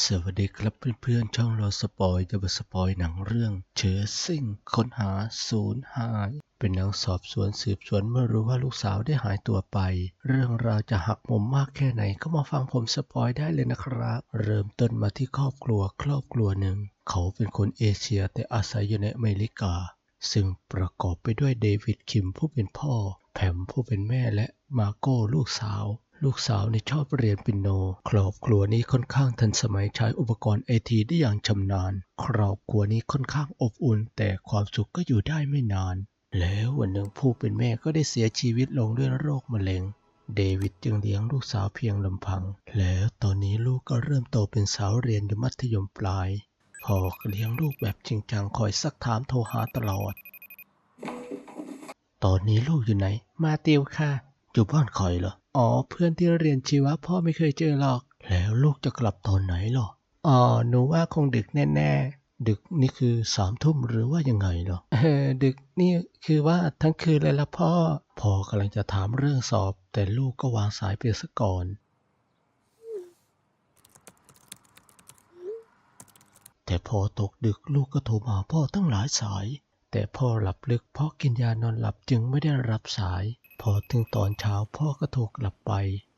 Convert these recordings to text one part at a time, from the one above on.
สวัสดีครับเพื่อนๆ ช่องเราสปอยจะมาสปอยหนังเรื่องเชอซิ่งค้นหาศูนย์หาย เป็นหนังสอบสวนสืบสวนเมื่อรู้ว่าลูกสาวได้หายตัวไป เรื่องราวจะหักมุมมากแค่ไหนก็มาฟังผมสปอยได้เลยนะครับ เริ่มต้นมาที่ครอบครัวครอบครัวหนึ่ง เขาเป็นคนเอเชียแต่อาศัยอยู่ในอเมริกา ซึ่งประกอบไปด้วยเดวิดคิมผู้เป็นพ่อ แผมผู้เป็นแม่และมาโก้ลูกสาว ลูกสาวนี่ชอบเรียนปิโน ครอบครัวนี้ค่อนข้างทันสมัยใช้อุปกรณ์ไอทีได้อย่างชำนาญ ครอบครัวนี้ค่อนข้างอบอุ่น แต่ความสุขก็อยู่ได้ไม่นาน แล้ววันหนึ่งผู้เป็นแม่ก็ได้เสียชีวิตลงด้วยโรคมะเร็ง เดวิดจึงเลี้ยงลูกสาวเพียงลำพัง แล้วตอนนี้ลูกก็เริ่มโตเป็นสาวเรียนอยู่มัธยมปลายพ่อเลี้ยงลูกแบบจริงจังคอยซักถามโทรหาตลอด ตอนนี้ลูกอยู่ไหน มาติวค่ะ อยู่บ้านคอยเหรอ อ๋อ เพื่อนที่เรียนชีวะพ่อไม่เคยเจอหรอก แล้วลูกจะกลับตอนไหนหรอ อ๋อ หนูว่าคงดึกแน่ ๆ ดึกนี่คือสามทุ่มหรือว่ายังไงเหรอ เออ ดึกนี่คือว่าทั้งคืนเลยละพ่อ พ่อกำลังจะถามเรื่องสอบ แต่ลูกก็วางสายไปซะก่อนแต่พอตกดึกลูกก็โทรมาหาพ่อตั้งหลายสาย แต่พ่อหลับลึกเพราะกินยานอนหลับจึงไม่ได้รับสาย พอถึงตอนเช้าพ่อก็โทรกลับไป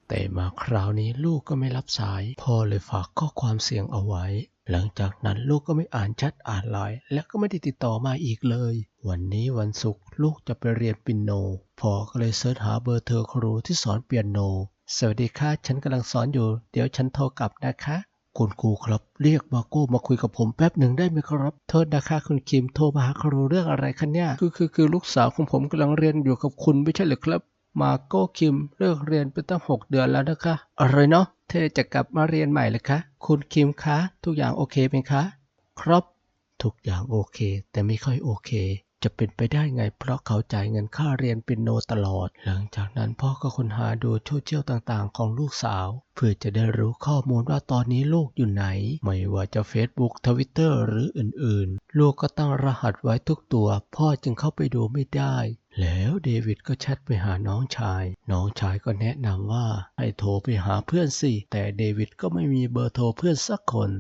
แต่มาคราวนี้ลูกก็ไม่รับสาย พ่อเลยฝากข้อความเสียงเอาไว้ หลังจากนั้นลูกก็ไม่อ่านแชทอ่านไลน์และก็ไม่ได้ติดต่อมาอีกเลย วันนี้วันศุกร์ลูกจะไปเรียนปิโน พ่อก็เลยเสิร์ชหาเบอร์เธอครูที่สอนเปียโน สวัสดีค่ะ ฉันกำลังสอนอยู่ เดี๋ยวฉันโทรกลับนะคะ คุณครูครับ เรียกมาโก้มาคุยกับผมแป๊บหนึ่งได้ไหมครับโทษนะคะคุณคิมโทรมาหาครูเรื่องอะไรคะเนี่ยคือคือคือลูกสาวของผมกำลังเรียนอยู่กับคุณไม่ใช่เหรือครับ มาโก้คิมเลิกเรียนไปตั้งหกเดือนแล้วนะคะอะไรเนาะเธอจะกลับมาเรียนใหม่เลยคะคุณคิมคะ ทุกอย่างโอเคไหมคะ ครับ ทุกอย่างโอเค แต่ไม่ค่อยโอเค จะเป็นไปได้ไง เพราะเขาจ่ายเงินค่าเรียนเป็นโนตลอด หลังจากนั้นพ่อก็ค้นหาดูโซเชียลต่างๆ ของลูกสาว เพื่อจะได้รู้ข้อมูลว่าตอนนี้ลูกอยู่ไหน ไม่ว่าจะ Facebook Twitter หรืออื่นๆ ลูกก็ตั้งรหัสไว้ทุกตัว พ่อจึงเข้าไปดูไม่ได้ แล้วเดวิดก็แชทไปหาน้องชาย น้องชายก็แนะนำว่าให้โทรไปหาเพื่อนสิ แต่เดวิดก็ไม่มีเบอร์โทรเพื่อนสักคน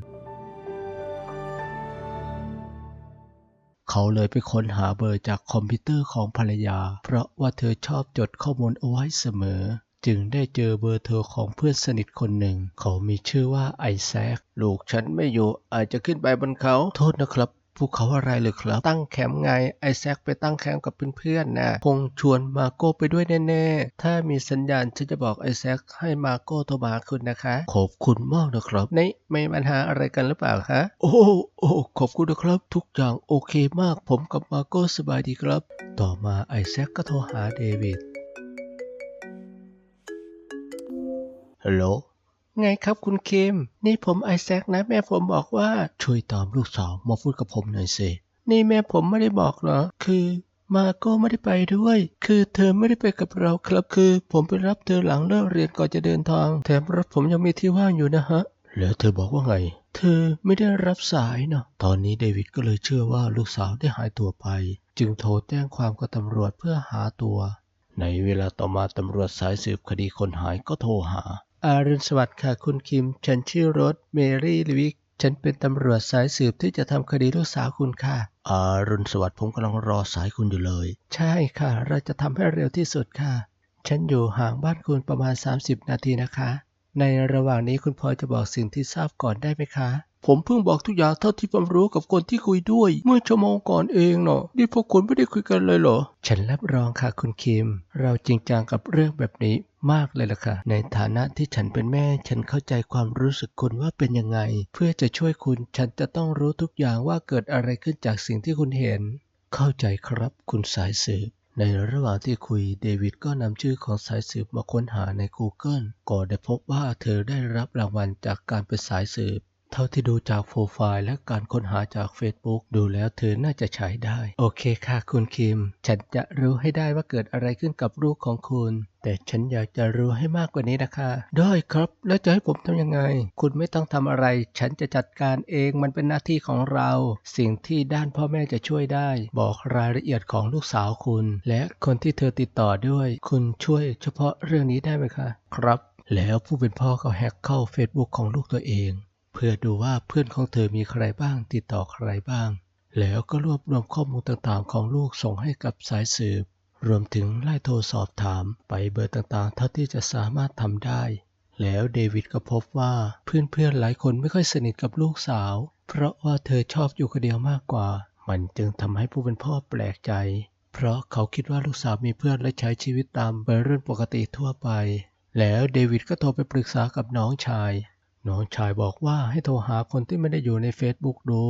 เขาเลยไปค้นหาเบอร์จากคอมพิวเตอร์ของภรรยา เพราะว่าเธอชอบจดข้อมูลเอาไว้เสมอ จึงได้เจอเบอร์เธอของเพื่อนสนิทคนหนึ่ง เขามีชื่อว่าไอแซค ลูกฉันไม่อยู่อาจจะขึ้นไปบนเขา โทษนะครับ ภูเขาอะไรเลยครับ ตั้งแคมป์ไงไอแซคไปตั้งแคมป์กับเพื่อนๆนะคงชวนมาโก้ไปด้วยแน่ๆ ถ้ามีสัญญาณฉันจะบอกไอแซคให้มาโก้โทรมาหาคุณนะคะ ขอบคุณมากนะครับนี่ไม่มีปัญหาอะไรกันหรือเปล่าคะโอ้โอ้ขอบคุณนะครับ ทุกอย่างโอเคมาก ผมกับมาโก้สบายดีครับ ต่อมาไอแซคก็โทรหาเดวิดฮัลโหล ไงครับคุณเคม นี่ผมไอแซคนะ แม่ผมบอกว่าช่วยตามลูกสาวมาพูดกับผมหน่อยสินี่แม่ผมไม่ได้บอกเหรอ คือมาโก้ไม่ได้ไปด้วย คือเธอไม่ได้ไปกับเราครับ คือ ผมไปรับเธอหลังเลิกเรียนก่อนจะเดินทาง แถมรถผมยังมีที่ว่างอยู่นะฮะ แล้วเธอบอกว่าไง เธอไม่ได้รับสายเนาะ ตอนนี้เดวิดก็เลยเชื่อว่าลูกสาวได้หายตัวไป จึงโทรแจ้งความกับตำรวจเพื่อหาตัว ในเวลาต่อมาตำรวจสายสืบคดีคนหายก็โทรหา อารุณสวัสดิ์ค่ะคุณคิม ฉันชื่อโรสเมรี่ลิวิก ฉันเป็นตำรวจสายสืบที่จะทำคดีลูกสาวคุณค่ะ อารุณสวัสดิ์ผมกำลังรอสายคุณอยู่เลย ใช่ค่ะ เราจะทำให้เร็วที่สุดค่ะ ฉันอยู่ห่างบ้านคุณประมาณ 30 นาทีนะคะ ในระหว่างนี้คุณพอจะบอกสิ่งที่ทราบก่อนได้ไหมคะ ผมเพิ่งบอกทุกอย่างเท่าที่ผมรู้กับคนที่คุยด้วย เมื่อชั่วโมงก่อนเองเนาะนี่พวกคุณไม่ได้คุยกันเลยเหรอ ฉันรับรองค่ะคุณคิม เราจริงจังกับเรื่องแบบนี้ มากเลยล่ะค่ะ ในฐานะที่ฉันเป็นแม่ ฉันเข้าใจความรู้สึกคุณว่าเป็นยังไง เพื่อจะช่วยคุณ ฉันจะต้องรู้ทุกอย่างว่าเกิดอะไรขึ้นจากสิ่งที่คุณเห็น เข้าใจครับ คุณสายสืบ ในระหว่างที่คุยเดวิดก็นำชื่อของสายสืบมาค้นหาใน Google ก็ได้พบว่าเธอได้รับรางวัลจากการเป็นสายสืบเท่าที่ดูจากโปรไฟล์และการค้นหาจาก Facebook ดูแล้วเธอน่าจะใช้ได้ โอเคค่ะคุณคิม ฉันจะรู้ให้ได้ว่าเกิดอะไรขึ้นกับลูกของคุณ แต่ฉันอยากจะรู้ให้มากกว่านี้นะคะ ได้ครับ แล้วจะให้ผมทำยังไง คุณไม่ต้องทำอะไร ฉันจะจัดการเองมันเป็นหน้าที่ของเรา สิ่งที่ด้านพ่อแม่จะช่วยได้ บอกรายละเอียดของลูกสาวคุณ และคนที่เธอติดต่อด้วย คุณช่วยเฉพาะเรื่องนี้ได้ไหมคะ ครับ แล้วผู้เป็นพ่อก็แฮกเข้า Facebook ของลูกตัวเอง เพื่อดูว่าเพื่อนของเธอมีใครบ้าง ติดต่อใครบ้าง แล้วก็รวบรวมข้อมูลต่างๆ ของลูกส่งให้กับสายสืบ รวมถึงไล่โทรสอบถามไปเบอร์ต่างๆ เท่าที่จะสามารถทำได้ แล้วเดวิดก็พบว่าเพื่อนๆหลายคนไม่ค่อยสนิทกับลูกสาว เพราะว่าเธอชอบอยู่คนเดียวมากกว่า มันจึงทำให้ผู้เป็นพ่อแปลกใจ เพราะเขาคิดว่าลูกสาวมีเพื่อนและใช้ชีวิตตามวัยรุ่นปกติทั่วไป แล้วเดวิดก็โทรไปปรึกษากับน้องชาย น้องชายบอกว่าให้โทรหาคนที่ไม่ได้อยู่ใน Facebook ดู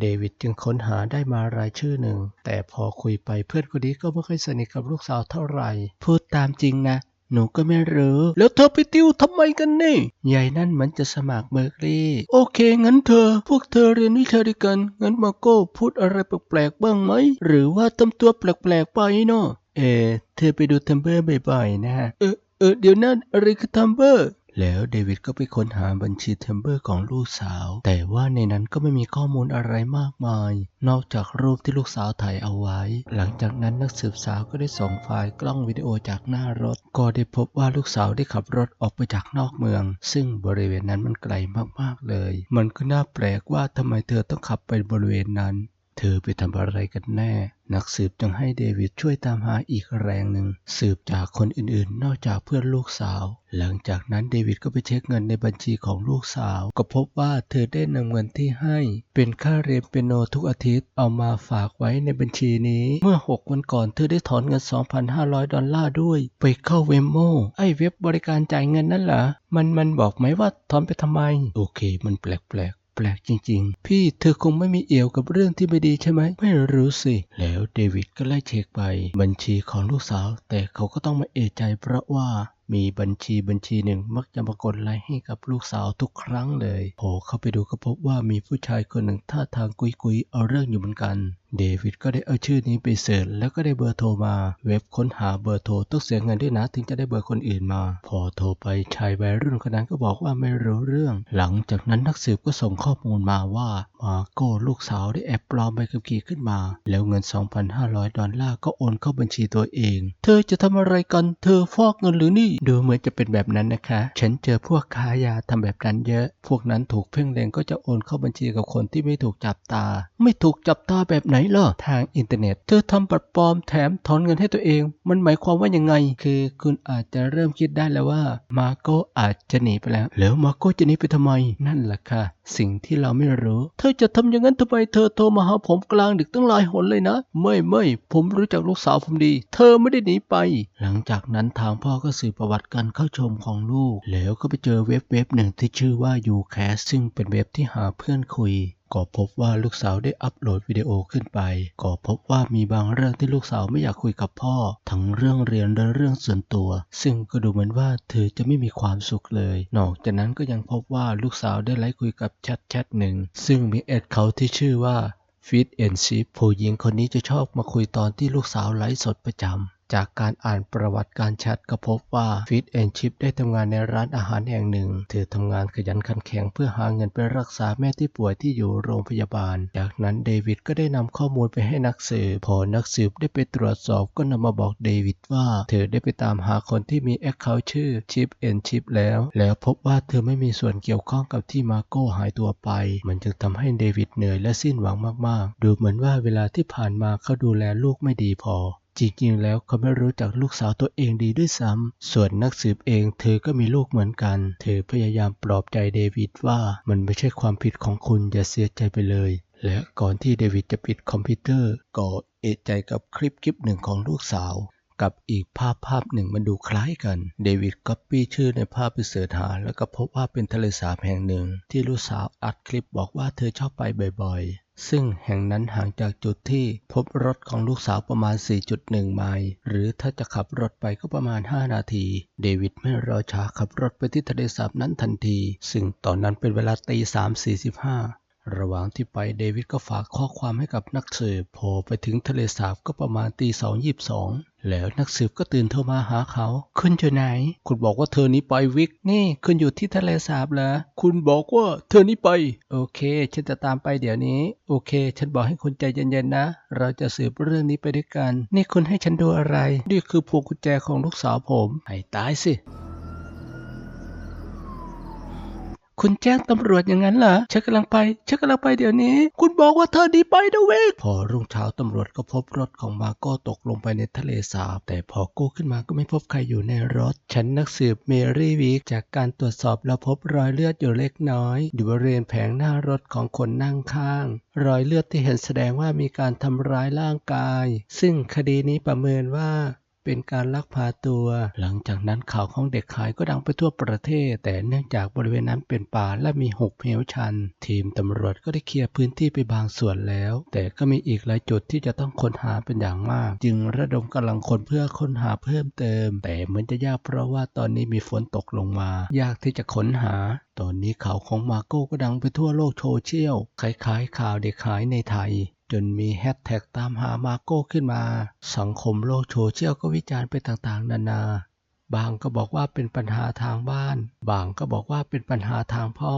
เดวิดจึงค้นหาได้มารายชื่อหนึ่ง แต่พอคุยไปเพื่อนคนนี้ก็ไม่ค่อยสนิทกับลูกสาวเท่าไหร่ พูดตามจริงนะ หนูก็ไม่รู้ แล้วเธอไปติวทำไมกันนี่ยายนั่นเหมันจะสมัครเบอร์กลีย์โอเค งั้นเธอ พวกเธอเรียนวิชาด้วยกัน งั้นมาโก้พูดอะไรแปลกๆบ้างไหม หรือว่าทำตัวแปลกๆไปเนาะเออเธอไปดูทัมเบอร์บ่อยๆนะ เออเออเดี๋ยวนั้นอะไรคือทัมเบอร์ แล้วเดวิดก็ไปค้นหาบัญชีเทมเบอร์ของลูกสาว แต่ว่าในนั้นก็ไม่มีข้อมูลอะไรมากมาย นอกจากรูปที่ลูกสาวถ่ายเอาไว้ หลังจากนั้นนักสืบสาวก็ได้ส่งไฟล์กล้องวิดีโอจากหน้ารถ ก็ได้พบว่าลูกสาวได้ขับรถออกไปจากนอกเมือง ซึ่งบริเวณนั้นมันไกลมากๆเลย มันก็น่าแปลกว่าทำไมเธอต้องขับไปบริเวณนั้น เธอไปทำอะไรกันแน่ นักสืบจึงให้เดวิดช่วยตามหาอีกแรงหนึ่ง สืบจากคนอื่นๆ นอกจากเพื่อนลูกสาว หลังจากนั้นเดวิดก็ไปเช็คเงินในบัญชีของลูกสาว ก็พบว่าเธอได้นำเงินที่ให้ เป็นค่าเรียนเปียโนทุกอาทิตย์เอามาฝากไว้ในบัญชีนี้ เมื่อ 6 วันก่อนเธอได้ถอนเงิน 2,500 ดอลลาร์ด้วย ไปเข้าเวมโมไอเว็บบริการจ่ายเงินนั่นเหรอมันมันบอกไหมว่าถอนไปทำไม โอเค มันแปลก ปลกจริง ๆ พี่เธอคงไม่มีเอี่ยวกับเรื่องที่ไม่ดีใช่ไหม ไม่รู้สิ แล้วเดวิดก็ไล่เช็คไป บัญชีของลูกสาว แต่เขาก็ต้องมาเอะใจเพราะว่ามีบัญชีบัญชีหนึ่งมักจะมากดไลค์ให้กับลูกสาวทุกครั้งเลยพอเข้าไปดูก็พบว่ามีผู้ชายคนหนึ่งท่าทางกุยกุยๆเอาเรื่องอยู่เหมือนกัน เดวิดก็ได้เอาชื่อนี้ไปเสิร์ชแล้วก็ได้เบอร์โทรมา เว็บค้นหาเบอร์โทรต้องเสียเงินด้วยนะถึงจะได้เบอร์คนอื่นมา พอโทรไปชายวัยรุ่นคนนั้นก็บอกว่าไม่รู้เรื่อง หลังจากนั้นนักสืบก็ส่งข้อมูลมาว่ามาโก้ลูกสาวได้แอบปลอมใบขับขี่ขึ้นมา แล้วเงิน 2,500 ดอลลาร์ก็โอนเข้าบัญชีตัวเอง เธอจะทำอะไรกัน เธอฟอกเงินหรือนี่ ดูเหมือนจะเป็นแบบนั้นนะคะ ฉันเจอพวกค้ายาทำแบบนั้นเยอะ พวกนั้นถูกเพ่งเล็งก็จะโอนเข้าบัญชีกับคนที่ไม่ถูกจับตา ไม่ถูกจับตาแบบไหนเหรอทางอินเทอร์เน็ต เธอทำบัตรปลอมแถมถอนเงินให้ตัวเอง มันหมายความว่ายังไง คือคุณอาจจะเริ่มคิดได้แล้วว่า มาโก้อาจจะหนีไปแล้ว แล้วมาโก้จะหนีไปทำไม นั่นแหละค่ะ สิ่งที่เราไม่รู้ เธอจะทำอย่างนั้นทำไมเธอโทรมาหาผมกลางดึกตั้งหลายหนเลยนะ ไม่ไม่ผมรู้จักลูกสาวผมดี เธอไม่ได้หนีไป หลังจากนั้นทางพ่อก็สืบประวัติการเข้าชมของลูก แล้วก็ไปเจอเว็บเว็บหนึ่งที่ชื่อว่า UCast ซึ่งเป็นเว็บที่หาเพื่อนคุย ก็พบว่าลูกสาวได้อัปโหลดวิดีโอขึ้นไป ก็พบว่ามีบางเรื่องที่ลูกสาวไม่อยากคุยกับพ่อ ทั้งเรื่องเรียนและเรื่องส่วนตัว ซึ่งก็ดูเหมือนว่าเธอจะไม่มีความสุขเลย นอกจากนั้นก็ยังพบว่าลูกสาวได้ไลฟ์คุยกับแชทแชทหนึ่ง ซึ่งมีแอดเขาที่ชื่อว่าฟิตเอนชิพผู้หญิงคนนี้จะชอบมาคุยตอนที่ลูกสาวไลฟ์สดประจำ จากการอ่านประวัติการแชทก็พบว่าฟิตแอนชิพได้ทำงานในร้านอาหารแห่งหนึ่ง เธอทำงานขยันขันแข็งเพื่อหาเงินไปรักษาแม่ที่ป่วยที่อยู่โรงพยาบาล จากนั้นเดวิดก็ได้นำข้อมูลไปให้นักสืบ พอนักสืบได้ไปตรวจสอบก็นำมาบอกเดวิดว่า เธอได้ไปตามหาคนที่มีแอคเคาท์ชื่อชิปเอนชิปแล้ว แล้วพบว่าเธอไม่มีส่วนเกี่ยวข้องกับที่มาโก้หายตัวไป มันจึงทำให้เดวิดเหนื่อยและสิ้นหวังมากๆ ดูเหมือนว่าเวลาที่ผ่านมาเขาดูแลลูกไม่ดีพอ จริงๆ แล้วเขาไม่รู้จักลูกสาวตัวเองดีด้วยซ้ำ ส่วนนักสืบเองเธอก็มีลูกเหมือนกัน เธอพยายามปลอบใจเดวิดว่ามันไม่ใช่ความผิดของคุณอย่าเสียใจไปเลย และก่อนที่เดวิดจะปิดคอมพิวเตอร์ก็เอะใจกับคลิปคลิปหนึ่งของลูกสาวกับอีกภาพภาพหนึ่งมันดูคล้ายกัน เดวิดก๊อปปี้ชื่อในภาพไปเสิร์ชหา แล้วก็พบว่าเป็นทะเลสาบแห่งหนึ่ง ที่ลูกสาวอัดคลิปบอกว่าเธอชอบไปบ่อยๆ ซึ่งแห่งนั้นห่างจากจุดที่พบรถของลูกสาวประมาณ 4.1 ไมล์ หรือถ้าจะขับรถไปก็ประมาณ 5 นาที เดวิดไม่รอช้าขับรถไปที่ทะเลสาบนั้นทันที ซึ่งตอนนั้นเป็นเวลาตี3.45 ระหว่างที่ไปเดวิดก็ฝากข้อความให้กับนักสืบพอไปถึงทะเลสาบก็ประมาณตีสองยีบสองแล้วนักสืบก็ตื่นโทรมาหาเขา คุณอยู่ไหน คุณบอกว่าเธอนี้ไปวิก นี่ คุณอยู่ที่ทะเลสาบเหรอ คุณบอกว่าเธอนี้ไป โอเค ฉันจะตามไปเดี๋ยวนี้ โอเค ฉันบอกให้คุณใจเย็นๆนะ เราจะสืบเรื่องนี้ไปด้วยกัน นี่คุณให้ฉันดูอะไร นี่คือพวงกุญแจของลูกสาวผม ให้ตายสิ คุณแจ้งตำรวจอย่างนั้นเหรอฉันกำลังไปฉันกำลังไปเดี๋ยวนี้ คุณบอกว่าเธอดีไปนะเวกพอรุ่งเช้าตำรวจก็พบรถของมาโก้ตกลงไปในทะเลสาบ แต่พอกู้ขึ้นมาก็ไม่พบใครอยู่ในรถ ฉันนักสืบเมรี่วิกจากการตรวจสอบแล้วพบรอยเลือดอยู่เล็กน้อย อยู่บริเวณแผงหน้ารถของคนนั่งข้าง รอยเลือดที่เห็นแสดงว่ามีการทำร้ายร่างกาย ซึ่งคดีนี้ประเมินว่า เป็นการลักพาตัว หลังจากนั้นข่าวของเด็กหายก็ดังไปทั่วประเทศ แต่เนื่องจากบริเวณนั้นเป็นป่าและมีหุบเหวชัน ทีมตำรวจก็ได้เคลียร์พื้นที่ไปบางส่วนแล้ว แต่ก็มีอีกหลายจุดที่จะต้องค้นหาเป็นอย่างมาก จึงระดมกำลังคนเพื่อค้นหาเพิ่มเติม แต่เหมือนจะยากเพราะว่าตอนนี้มีฝนตกลงมา ยากที่จะค้นหา ตอนนี้ข่าวของมาโก้ก็ดังไปทั่วโลกโซเชียลคล้ายๆ ข่าวเด็กหายในไทย จนมีแฮชแท็กตามหามาโก้ขึ้นมา สังคมโลกโซเชียลก็วิจารณ์ไปต่างๆ นานา บางก็บอกว่าเป็นปัญหาทางบ้าน บางก็บอกว่าเป็นปัญหาทางพ่อ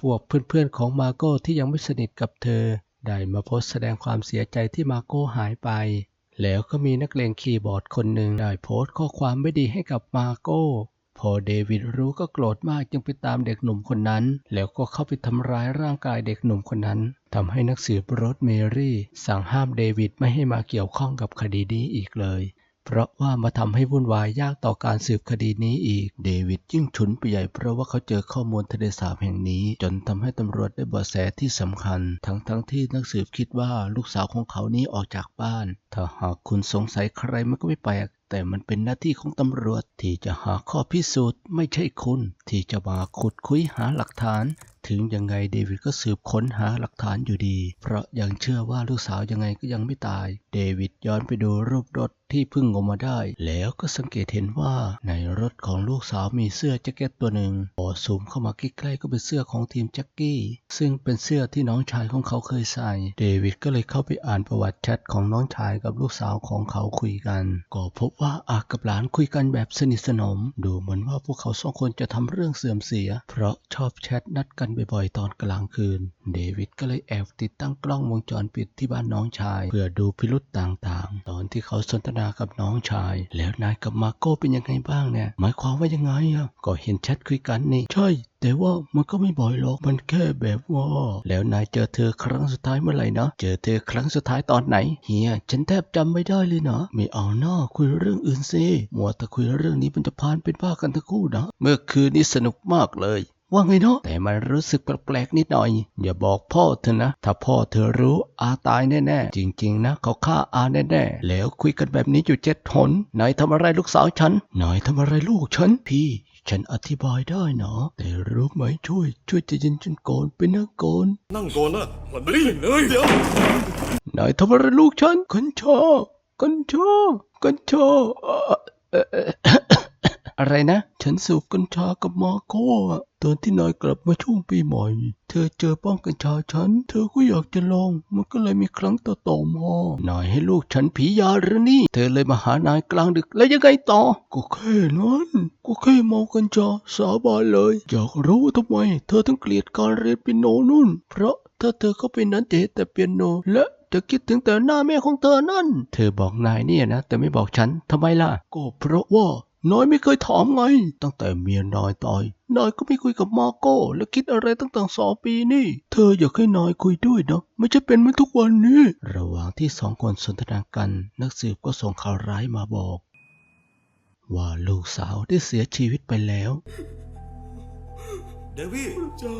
พวกเพื่อนๆของมาโก้ที่ยังไม่สนิทกับเธอ ได้มาโพสต์แสดงความเสียใจที่มาโก้หายไป แล้วก็มีนักเลงคีย์บอร์ดคนหนึ่งได้โพสต์ข้อความไม่ดีให้กับมาโก้ พอเดวิดรู้ก็โกรธมากจึงไปตามเด็กหนุ่มคนนั้น แล้วก็เข้าไปทำร้ายร่างกายเด็กหนุ่มคนนั้นทำให้นักสืบรถเมรี่ สั่งห้ามเดวิดไม่ให้มาเกี่ยวข้องกับคดีนี้อีกเลย เพราะว่ามาทำให้วุ่นวายยากต่อการสืบคดีนี้อีก เดวิดยิ่งฉุนไปใหญ่เพราะว่าเขาเจอข้อมูลทะเลสาบแห่งนี้ จนทำให้ตำรวจได้เบาะแสที่สำคัญ ทั้งทั้งๆที่นักสืบคิดว่าลูกสาวของเขานี้ออกจากบ้าน ถ้าหากคุณสงสัยใครมันก็ไม่แปลก แต่มันเป็นหน้าที่ของตำรวจที่จะหาข้อพิสูจน์ ไม่ใช่คุณที่จะมาขุดคุยหาหลักฐาน ถึงยังไงเดวิดก็สืบค้นหาหลักฐานอยู่ดี เพราะยังเชื่อว่าลูกสาวยังไงก็ยังไม่ตาย เดวิดย้อนไปดูรูปรถ ที่พิ่งงมมาได้ แล้วก็สังเกตเห็นว่าในรถของลูกสาวมีเสื้อแจ็คเก็ตตัวหนึ่งพอซูมเข้ามาใกล้ๆก็เป็นเสื้อของทีมแจ็คกี้ซึ่งเป็นเสื้อที่น้องชายของเขาเคยใส่ เดวิดก็เลยเข้าไปอ่านประวัติแชทของน้องชายกับลูกสาวของเขาคุยกัน ก็พบว่าอากับหลานคุยกันแบบสนิทสนม ดูเหมือนว่าพวกเขาสองคนจะทำเรื่องเสื่อมเสีย เพราะชอบแชทนัดกันบ่อยๆ ตอนกลางคืน เดวิดก็เลยแอบติดตั้งกล้องวงจรปิดที่บ้านน้องชาย เพื่อดูพิรุษต่างๆ ตอนที่เขาสนทนากับน้องชาย แล้วนายกับมาโก้เป็นยังไงบ้างเนี่ย หมายความว่ายังไงอะก็เห็นแชทคุยกันนี่ ใช่ แต่ว่ามันก็ไม่บ่อยหรอก มันแค่แบบว่า แล้วนายเจอเธอครั้งสุดท้ายเมื่อไหร่นะ เจอเธอครั้งสุดท้ายตอนไหน เฮีย ฉันแทบจำไม่ได้เลยนะ ไม่เอาหน้าคุยเรื่องอื่นสิมัวแต่คุยเรื่องนี้มันจะพานเป็นบ้ากันทั้งคู่นะ เมื่อคืนนี้สนุกมากเลย ว่าไงเนาะแต่มันรู้สึกแปลกๆนิดหน่อย อย่าบอกพ่อเธอนะ ถ้าพ่อเธอรู้อาตายแน่ๆ จริงๆ นะเขาฆ่าอาแน่ๆ แล้วคุยกันแบบนี้อยู่เจ็ดหนนายทำอะไรลูกสาวฉันนายทำอะไรลูกฉันพี่ฉันอธิบายได้นะแต่รู้ไหมช่วย ช่วยใจะเย็นฉันก่อนไปนะก่อนนั่งก่อนนะมันไม่ได้เลยเดี๋ยวนายทำอะไรลูกฉันกัญชากัญชากัญชาเอ่ อะไรนะ ฉันสูบกัญชากับมาโก้อะตอนที่นายกลับมาช่วงปีใหม่ เธอเจอป้องกัญชาฉัน เธอก็อยากจะลอง มันก็เลยมีครั้งต่อต่อมานายให้ลูกฉันผียาหรือนี่ เธอเลยมาหานายกลางดึกแล้วยังไงต่อ ก็แค่นั้น ก็แค่เมากัญชาสาบานเลย อยากรู้ทำไม เธอถึงเกลียดการเรียนเปียโนนู่น เพราะถ้าเธอเข้าไปนั้นจะเห็นแต่เปียโนและจะคิดถึงแต่หน้าแม่ของเธอนั่น เธอบอกนายเนี่ยนะ แต่ไม่บอกฉันทำไมล่ะ ก็เพราะว่า น้อยไม่เคยถามไง ตั้งแต่เมียนายตาย นายก็ไม่คุยกับมาโก้ และคิดอะไรตั้งแต่สองปีนี่ เธออยากให้นายคุยด้วยนะ ไม่ใช่เป็นเหมือนทุกวันนี้ ระหว่างที่สองคนสนทนากัน นักสืบก็ส่งข่าวร้ายมาบอก ว่าลูกสาวได้เสียชีวิตไปแล้ว เดวี่เจ้า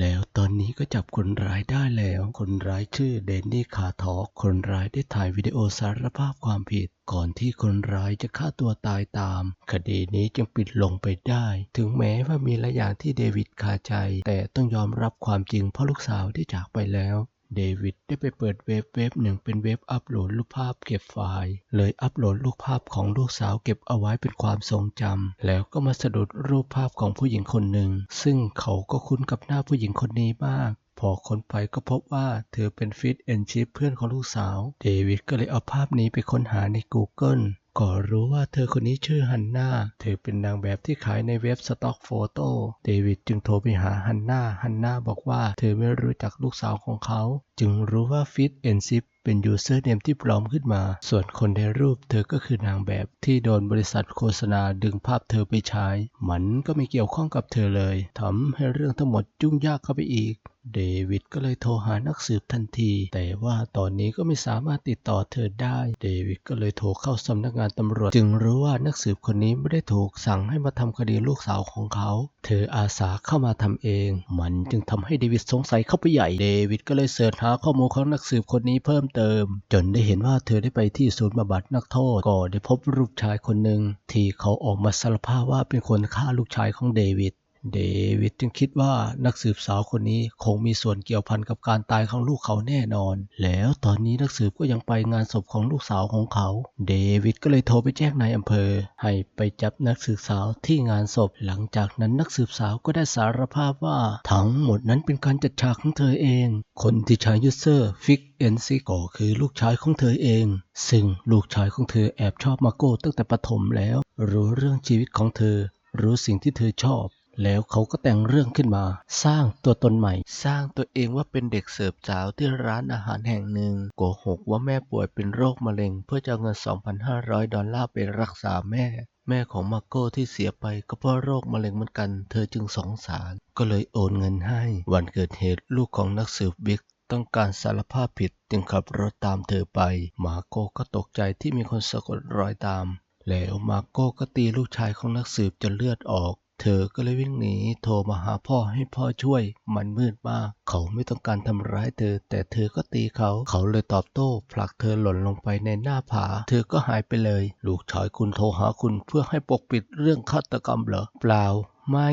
แล้วตอนนี้ก็จับคนร้ายได้แล้ว คนร้ายชื่อเดนนี่คาทอกคนร้ายได้ถ่ายวิดีโอสารภาพความผิด ก่อนที่คนร้ายจะฆ่าตัวตายตาม คดีนี้จึงปิดลงไปได้ ถึงแม้ว่ามีหลายอย่างที่เดวิดคาใจ แต่ต้องยอมรับความจริงเพราะลูกสาวได้จากไปแล้วเดวิดได้ไปเปิดเว็บเว็บหนึ่งเป็นเว็บอัปโหลดรูปภาพเก็บไฟล์ เลยอัปโหลดรูปภาพของลูกสาวเก็บเอาไว้เป็นความทรงจำแล้วก็มาสะดุดรูปภาพของผู้หญิงคนหนึ่ง ซึ่งเขาก็คุ้นกับหน้าผู้หญิงคนนี้มาก พอค้นไปก็พบว่าเธอเป็นฟิตเอนชิปเพื่อนของลูกสาว เดวิดก็เลยเอาภาพนี้ไปค้นหาใน Google ก็รู้ว่าเธอคนนี้ชื่อฮันนาเธอเป็นนางแบบที่ขายในเว็บสต็อกโฟโต้เดวิดจึงโทรไปหาฮันนาฮันนาบอกว่าเธอไม่รู้จักลูกสาวของเขา จึงรู้ว่าฟิตเอนซิปเป็นยูเซอร์เนมที่ปลอมขึ้นมา ส่วนคนในรูปเธอก็คือนางแบบที่โดนบริษัทโฆษณาดึงภาพเธอไปใช้ มันก็ไม่เกี่ยวข้องกับเธอเลยทำให้เรื่องทั้งหมดยุ่งยากเข้าไปอีก เดวิดก็เลยโทรหานักสืบทันที แต่ว่าตอนนี้ก็ไม่สามารถติดต่อเธอได้ เดวิดก็เลยโทรเข้าสำนักงานตำรวจ จึงรู้ว่านักสืบคนนี้ไม่ได้ถูกสั่งให้มาทำคดีลูกสาวของเขา เธออาสาเข้ามาทำเอง มันจึงทำให้เดวิดสงสัยเข้าไปใหญ่ เดวิดก็เลยเสิร์ชหาข้อมูลของนักสืบคนนี้เพิ่มเติม จนได้เห็นว่าเธอได้ไปที่ศูนย์บำบัดนักโทษก็ได้พบรูปชายคนหนึ่งที่เขาออกมาสารภาพว่าเป็นคนฆ่าลูกชายของเดวิด เดวิดจึงคิดว่านักสืบสาวคนนี้คงมีส่วนเกี่ยวพันกับการตายของลูกเขาแน่นอน แล้วตอนนี้นักสืบก็ยังไปงานศพของลูกสาวของเขา เดวิดก็เลยโทรไปแจ้งนายอำเภอ ให้ไปจับนักสืบสาวที่งานศพ หลังจากนั้นนักสืบสาวก็ได้สารภาพว่าทั้งหมดนั้นเป็นการจัดฉากของเธอเอง คนที่ใช้ยูเซอร์ฟิกเอนซิโกคือลูกชายของเธอเอง ซึ่งลูกชายของเธอแอบชอบมาโก้ตั้งแต่ประถมแล้ว รู้เรื่องชีวิตของเธอรู้สิ่งที่เธอชอบ แล้วเขาก็แต่งเรื่องขึ้นมา สร้างตัวตนใหม่ สร้างตัวเองว่าเป็นเด็กเสิร์ฟสาวที่ร้านอาหารแห่งหนึ่งโกหกว่าแม่ป่วยเป็นโรคมะเร็ง เพื่อจะเอาเงิน 2,500 ดอลลาร์ไปรักษาแม่ แม่ของมาโก้ที่เสียไปก็เพราะโรคมะเร็งเหมือนกัน เธอจึงสงสาร ก็เลยโอนเงินให้ วันเกิดเหตุลูกของนักสืบบิ๊กต้องการสารภาพผิดจึงขับรถตามเธอไป มาโก้ก็ตกใจที่มีคนสะกดรอยตาม แล้วมาโก้ก็ตีลูกชายของนักสืบจนเลือดออก เธอก็เลยวิ่งหนีโทรมาหาพ่อให้พ่อช่วย มันมืดมาก เขาไม่ต้องการทำร้ายเธอ แต่เธอก็ตีเขา เขาเลยตอบโต้ผลักเธอหล่นลงไปในหน้าผา เธอก็หายไปเลย ลูกชายคุณโทรหาคุณเพื่อให้ปกปิดเรื่องฆาตกรรมเหรอ เปล่า ไม่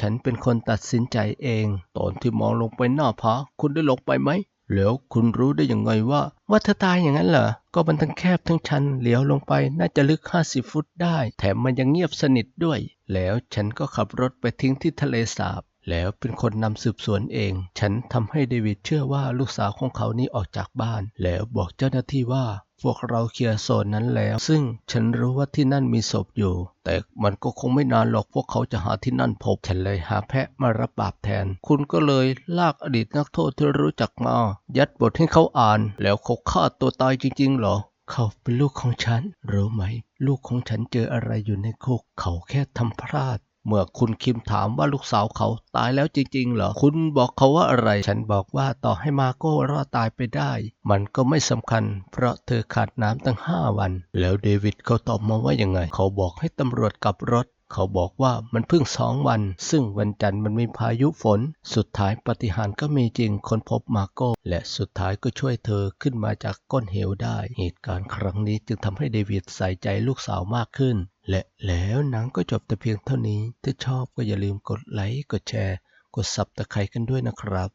ฉันเป็นคนตัดสินใจเอง ตอนที่มองลงไปหน้าผาคุณได้ลงไปไหม แล้วคุณรู้ได้ยังไงว่า ว่าเธอตายอย่างนั้นเหรอ ก็มันทั้งแคบทั้งชันเหลียวลงไปน่าจะลึก 50 ฟุตได้ แถมมันยังเงียบสนิทด้วย แล้วฉันก็ขับรถไปทิ้งที่ทะเลสาบ แล้วเป็นคนนำสืบสวนเอง ฉันทำให้เดวิดเชื่อว่าลูกสาวของเขานี้ออกจากบ้าน แล้วบอกเจ้าหน้าที่ว่าพวกเราเคลียร์โซนนั้นแล้ว ซึ่งฉันรู้ว่าที่นั่นมีศพอยู่ แต่มันก็คงไม่นานหรอกพวกเขาจะหาที่นั่นพบ ฉันเลยหาแพะมารับบาปแทน คุณก็เลยลากอดีตนักโทษที่รู้จักมา ยัดบทให้เขาอ่าน แล้วเขาฆ่าตัวตายจริงๆหรอ เขาเป็นลูกของฉันรู้ไหม ลูกของฉันเจออะไรอยู่ในคุก เขาแค่ทำพลาด เมื่อคุณคิมถามว่าลูกสาวเขาตายแล้วจริงๆเหรอ คุณบอกเขาว่าอะไร ฉันบอกว่าต่อให้มาโก้รอดตายไปได้ มันก็ไม่สำคัญ เพราะเธอขาดน้ำตั้งห้าวัน แล้วเดวิดเขาตอบมาว่ายังไง เขาบอกให้ตำรวจกลับรถ เขาบอกว่ามันเพิ่งสองวัน ซึ่งวันจันทร์มันมีพายุฝน สุดท้ายปฏิหารก็มีจริงคนพบมาโก้ และสุดท้ายก็ช่วยเธอขึ้นมาจากก้นเหวได้ เหตุการณ์ครั้งนี้จึงทำให้เดวิดใส่ใจลูกสาวมากขึ้น และแล้วหนังก็จบแต่เพียงเท่านี้ ถ้าชอบก็อย่าลืมกดไลค์กดแชร์ กดซับตะไคร้กันด้วยนะครับ